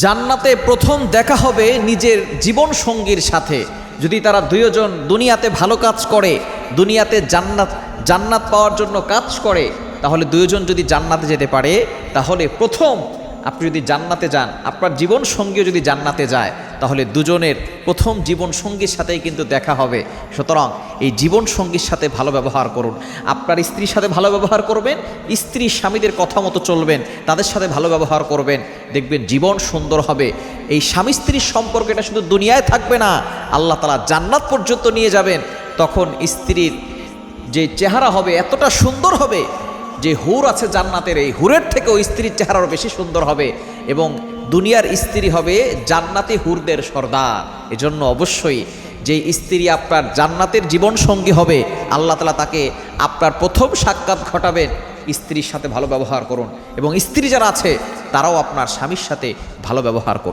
জান্নাতে প্রথম দেখা হবে নিজের জীবন সঙ্গীর সাথে। যদি তারা দুইজন দুনিয়াতে ভালো কাজ করে, দুনিয়াতে জান্নাত জান্নাত পাওয়ার জন্য কাজ করে, তাহলে দুইজন যদি জান্নাতে যেতে পারে, তাহলে প্রথম আপনি যদি জান্নাতে যান, আপনার জীবন সঙ্গীও যদি জান্নাতে যায় তাহলে দুজনের প্রথম জীবন সঙ্গীর সাথেই কিন্তু দেখা হবে। সুতরাং এই জীবন সঙ্গীর সাথে ভালো ব্যবহার করুন। আপনার স্ত্রীর সাথে ভালো ব্যবহার করবেন, স্ত্রী স্বামীদের কথা মতো চলবেন, তাদের সাথে ভালো ব্যবহার করবেন। দেখবেন জীবন সুন্দর হবে। এই স্বামী স্ত্রীর সম্পর্ক এটা শুধু দুনিয়ায় থাকবে না, আল্লাহ তালা জান্নাত পর্যন্ত নিয়ে যাবেন। তখন স্ত্রীর যে চেহারা হবে, এতটা সুন্দর হবে যে হুর আছে জান্নাতের, এই হুরের থেকেও স্ত্রীর চেহারা আরও বেশি সুন্দর হবে এবং দুনিয়ার স্ত্রী হবে জান্নাতি হুরদের সর্দার। এজন্য অবশ্যই যে স্ত্রী আপনার জান্নাতের জীবন সঙ্গী হবে, আল্লাহ তালা তাকে আপনার প্রথম সাক্ষাৎ ঘটাবেন স্ত্রীর সাথে ভালো ব্যবহার করুন এবং স্ত্রী যারা আছে, তারাও আপনার স্বামীর সাথে ভালো ব্যবহার করুন।